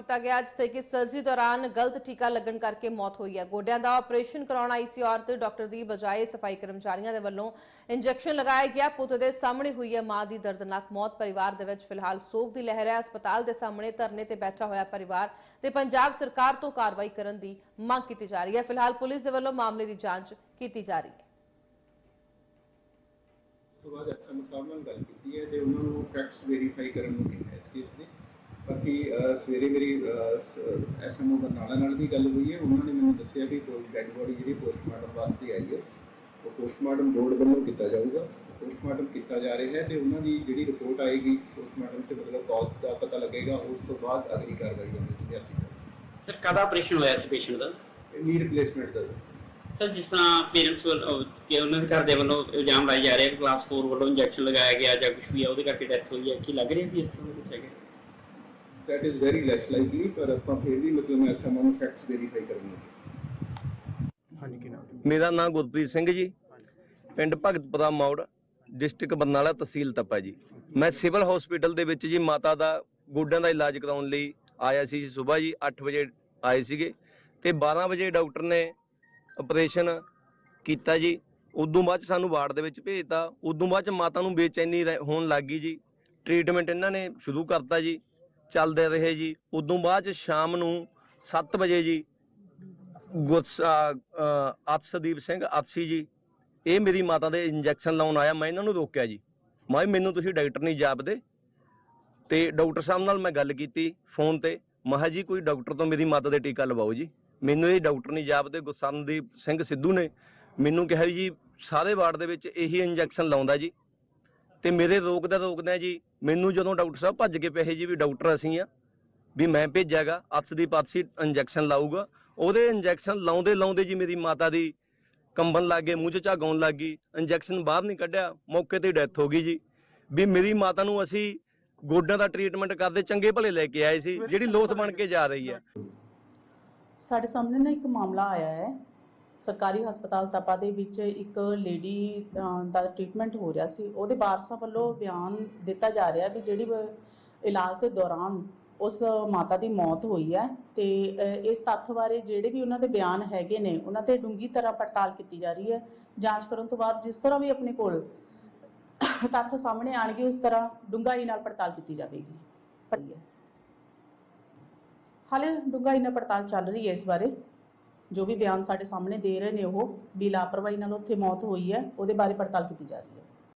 ਕੀਤਾ ਗਿਆ, ਜਿੱਥੇ ਕਿ ਸਰਜਰੀ ਦੌਰਾਨ ਗਲਤ ਟੀਕਾ ਲੱਗਣ ਕਰਕੇ ਮੌਤ ਹੋਈ ਹੈ। ਗੋਡਿਆਂ ਦਾ ਆਪਰੇਸ਼ਨ ਕਰਾਉਣ ਆਈ ਸੀ ਔਰਤ ਡਾਕਟਰ ਦੀ ਬਜਾਏ ਸਫ਼ਾਈ ਕਰਮਚਾਰੀਆਂ ਦੇ ਵੱਲੋਂ ਇੰਜੈਕਸ਼ਨ ਲਗਾਇਆ ਗਿਆ। ਪੁੱਤ ਦੇ ਸਾਹਮਣੇ ਹੋਈ ਹੈ ਮਾਂ ਦੀ ਦਰਦਨਾਕ ਮੌਤ। ਪਰਿਵਾਰ ਦੇ ਵਿੱਚ ਫਿਲਹਾਲ ਸੋਗ ਦੀ ਲਹਿਰ ਹੈ। ਹਸਪਤਾਲ ਦੇ ਸਾਹਮਣੇ ਧਰਨੇ ਤੇ ਬੈਠਾ ਹੋਇਆ ਪਰਿਵਾਰ ਤੇ ਪੰਜਾਬ ਸਰਕਾਰ ਤੋਂ ਕਾਰਵਾਈ ਕਰਨ ਦੀ ਮੰਗ ਕੀਤੀ ਜਾ ਰਹੀ ਹੈ। ਫਿਲਹਾਲ ਪੁਲਿਸ ਦੇ ਵੱਲੋਂ ਮਾਮਲੇ ਦੀ ਜਾਂਚ ਕੀਤੀ ਜਾ ਰਹੀ ਹੈ। ਤੋਂ ਬਾਅਦ ਐਸਐਮ ਸਾਹਿਬ ਨਾਲ ਗੱਲ ਕੀਤੀ ਹੈ ਤੇ ਉਹਨਾਂ ਨੂੰ ਫੈਕਟਸ ਵੈਰੀਫਾਈ ਕਰਨ ਨੂੰ ਕਿਹਾ ਇਸ ਕੇਸ ਦੇ। ਬਾਕੀ ਸਵੇਰੇ ਮੇਰੀ ਐਸਐਮਓ ਬਰਨਾਲਾ ਨਾਲ ਵੀ ਗੱਲ ਹੋਈ ਹੈ। ਉਹਨਾਂ ਨੇ ਮੈਨੂੰ ਦੱਸਿਆ ਵੀ ਕੋਈ ਡੈਡ ਬੋਡੀ ਜਿਹੜੀ ਪੋਸਟਮਾਰਟਮ ਵਾਸਤੇ ਆਈ ਹੈ ਉਹ ਪੋਸਟਮਾਰਟਮ ਬੋਰਡ ਵੱਲੋਂ ਕੀਤਾ ਜਾਊਗਾ। ਪੋਸਟਮਾਰਟਮ ਕੀਤਾ ਜਾ ਰਿਹਾ ਹੈ ਤੇ ਉਹਨਾਂ ਦੀ ਜਿਹੜੀ ਰਿਪੋਰਟ ਆਏਗੀ ਪੋਸਟਮਾਰਟਮ 'ਚ ਮਤਲਬ ਕਾਜ਼ ਦਾ ਪਤਾ ਲੱਗੇਗਾ ਉਸ ਤੋਂ ਬਾਅਦ ਅਗਲੀ ਕਾਰਵਾਈ ਵਿੱਚ ਲਿਆਤੀ ਜਾਵੇਗੀ ਸਰ ਕਾਹਦਾ ਆਪਰੇਸ਼ਨ ਹੋਇਆ ਸੀ ਪੇਸ਼ੈਂਟ ਦਾ? ਨੀ ਰਿਪਲੇਸਮੈਂਟ ਦਾ। ਸਰ ਜਿਸ ਤਰ੍ਹਾਂ ਪੇਰੈਂਟਸ ਵੱਲੋਂ ਕਿ ਉਹਨਾਂ ਦੇ ਘਰ ਦੇ ਵੱਲੋਂ ਇਲਜ਼ਾਮ ਲਾਏ ਜਾ ਰਹੇ ਕਿ ਕਲਾਸ 4 ਵੱਲੋਂ ਇੰਜੈਕਸ਼ਨ ਲਗਾਇਆ ਗਿਆ ਜਾਂ ਕੁਝ ਵੀ ਹੈ ਉਹਦੇ ਕਰਕੇ ਡੈਥ ਹੋਈ ਹੈ। ਕੀ ਲੱਗ ਰਿਹਾ ਵੀ ਇਸ ਤਰ੍ਹਾਂ ਕੁਝ ਹੈਗਾ? That is very less likely ਪਰ ਆਪਾਂ ਫਿਰ ਵੀ ਮਤਲਬ ਐਸਐਮਓ ਨੂੰ ਫੈਕਟਸ ਵੈਰੀਫਾਈ ਕਰਾਂਗੇ। ਹਾਂਜੀ ਕੀ ਨਾਮ ਮੇਰਾ ਨਾਮ ਗੁਰਪ੍ਰੀਤ ਸਿੰਘ ਜੀ। ਪਿੰਡ ਭਗਤਪੁਰਾ ਮੌੜ ਡਿਸਟ੍ਰਿਕਟ ਬਰਨਾਲਾ ਤਹਿਸੀਲ ਤਪਾ ਜੀ। ਮੈਂ ਸਿਵਲ ਹਸਪੀਟਲ ਦੇ ਵਿੱਚ ਜੀ ਮਾਤਾ ਦਾ ਗੋਡਿਆਂ ਦਾ ਇਲਾਜ ਕਰਾਉਣ ਲਈ ਆਇਆ ਸੀ ਸਵੇਰ ਜੀ 8 ਵਜੇ ਆਏ ਸੀਗੇ ਤੇ 12 ਵਜੇ ਡਾਕਟਰ ਨੇ ਆਪਰੇਸ਼ਨ ਕੀਤਾ ਜੀ। ਉਦੋਂ ਬਾਅਦ 'ਚ ਸਾਨੂੰ ਵਾਰਡ ਦੇ ਵਿੱਚ ਭੇਜਤਾ। ਉਦੋਂ ਬਾਅਦ ਚ ਮਾਤਾ ਨੂੰ ਬੇਚੈਨੀ ਹੋਣ ਲੱਗ ਗਈ ਜੀ। ਟ੍ਰੀਟਮੈਂਟ ਇਹਨਾਂ ਨੇ ਸ਼ੁਰੂ ਕਰਤਾ ਜੀ। ਚੱਲਦੇ ਰਹੇ ਜੀ। ਉਦੋਂ ਬਾਅਦ ਚ ਸ਼ਾਮ ਨੂੰ 7 ਵਜੇ ਜੀ ਗੁੱਸਾ ਅਤਸਦੀਪ ਸਿੰਘ ਅਤਸੀ ਜੀ, ਇਹ ਮੇਰੀ ਮਾਤਾ ਦੇ ਇੰਜੈਕਸ਼ਨ ਲਾਉਣ ਆਇਆ। ਮੈਂ ਇਹਨਾਂ ਨੂੰ ਰੋਕਿਆ ਜੀ। ਮੈਂ ਮੈਨੂੰ ਤੁਸੀਂ ਡਾਕਟਰ ਨਹੀਂ ਜਾਪਦੇ। ਤੇ ਡਾਕਟਰ ਸਾਹਿਬ ਨਾਲ ਮੈਂ ਗੱਲ ਕੀਤੀ ਫੋਨ ਤੇ। ਮੈਂ ਜੀ, ਕੋਈ ਡਾਕਟਰ ਤੋਂ ਮੇਰੀ ਮਾਤਾ ਦੇ ਟੀਕਾ ਲਵਾਓ ਜੀ। ਮੈਨੂੰ ਇਹ ਡਾਕਟਰ ਨਹੀਂ ਜਾਪਦੇ ਗੁਰਸਮਦੀਪ ਸਿੰਘ ਸਿੱਧੂ ਨੇ ਮੈਨੂੰ ਕਿਹਾ ਵੀ ਜੀ, ਸਾਰੇ ਵਾਰਡ ਦੇ ਵਿੱਚ ਇਹੀ ਇੰਜੈਕਸ਼ਨ ਲਾਉਂਦਾ ਜੀ। ਤੇ ਮੇਰੇ ਰੋਕਦਾ ਰੋਕਦਾ ਜੀ। ਮੈਨੂੰ ਜਦੋਂ ਡਾਕਟਰ ਸਾਹਿਬ ਭੱਜ ਕੇ ਪਏ ਜੀ ਵੀ ਡਾਕਟਰ ਅਸੀਂ ਆ, ਵੀ ਮੈਂ ਭੇਜਾਗਾ ਅਤਸਦੀਪ ਅਤਸੀ ਇੰਜੈਕਸ਼ਨ ਲਾਊਗਾ। ਉਹਦੇ ਇੰਜੈਕਸ਼ਨ ਲਾਉਂਦੇ ਲਾਉਂਦੇ ਜੀ ਮੇਰੀ ਮਾਤਾ ਦੀ ਕੰਬਣ ਲੱਗ ਗਏ ਮੂੰਹ 'ਚ ਝਾਗਾਉਣ ਲੱਗ ਗਈ। ਇੰਜੈਕਸ਼ਨ ਬਾਹਰ ਨਹੀਂ ਕੱਢਿਆ, ਮੌਕੇ ਤੇ ਡੈਥ ਹੋ ਗਈ ਜੀ। ਵੀ ਮੇਰੀ ਮਾਤਾ ਨੂੰ ਅਸੀਂ ਗੋਡਿਆਂ ਦਾ ਟ੍ਰੀਟਮੈਂਟ ਕਰਦੇ ਚੰਗੇ ਭਲੇ ਲੈ ਕੇ ਆਏ ਸੀ, ਜਿਹੜੀ ਲੋਥ ਬਣ ਕੇ ਜਾ ਰਹੀ ਹੈ। ਸਾਡੇ ਸਾਹਮਣੇ ਨਾ ਇੱਕ ਮਾਮਲਾ ਆਇਆ ਹੈ। ਸਰਕਾਰੀ ਹਸਪਤਾਲ ਤਪਾ ਦੇ ਵਿੱਚ ਇੱਕ ਲੇਡੀ ਦਾ ਟ੍ਰੀਟਮੈਂਟ ਹੋ ਰਿਹਾ ਸੀ। ਉਹਦੇ ਵਾਰਸਾਂ ਵੱਲੋਂ ਬਿਆਨ ਦਿੱਤਾ ਜਾ ਰਿਹਾ ਵੀ ਜਿਹੜੀ ਇਲਾਜ ਦੇ ਦੌਰਾਨ ਉਸ ਮਾਤਾ ਦੀ ਮੌਤ ਹੋਈ ਹੈ ਤੇ ਇਸ ਤੱਥ ਬਾਰੇ ਜਿਹੜੇ ਵੀ ਉਹਨਾਂ ਦੇ ਬਿਆਨ ਹੈਗੇ ਨੇ, ਉਹਨਾਂ ਤੇ ਡੂੰਗੀ ਤਰ੍ਹਾਂ ਪੜਤਾਲ ਕੀਤੀ ਜਾ ਰਹੀ ਹੈ। ਜਾਂਚ ਕਰਨ ਤੋਂ ਬਾਅਦ ਜਿਸ ਤਰ੍ਹਾਂ ਵੀ ਆਪਣੇ ਕੋਲ ਤੱਥ ਸਾਹਮਣੇ ਆਣਗੇ ਉਸ ਤਰ੍ਹਾਂ ਡੂੰਘਾਈ ਨਾਲ ਪੜਤਾਲ ਕੀਤੀ ਜਾਵੇਗੀ। ਹਾਲੇ ਡੂੰਘਾਈ ਨਾਲ ਪੜਤਾਲ ਚੱਲ ਰਹੀ ਹੈ ਇਸ ਬਾਰੇ। ਜੋ ਵੀ ਬਿਆਨ ਸਾਡੇ ਸਾਹਮਣੇ ਦੇ ਰਹੇ ਨੇ ਉਹ, ਵੀ ਲਾਪਰਵਾਹੀ ਨਾਲ ਉੱਥੇ ਮੌਤ ਹੋਈ ਹੈ, ਉਹਦੇ ਬਾਰੇ ਪੜਤਾਲ ਕੀਤੀ ਜਾ ਰਹੀ ਹੈ।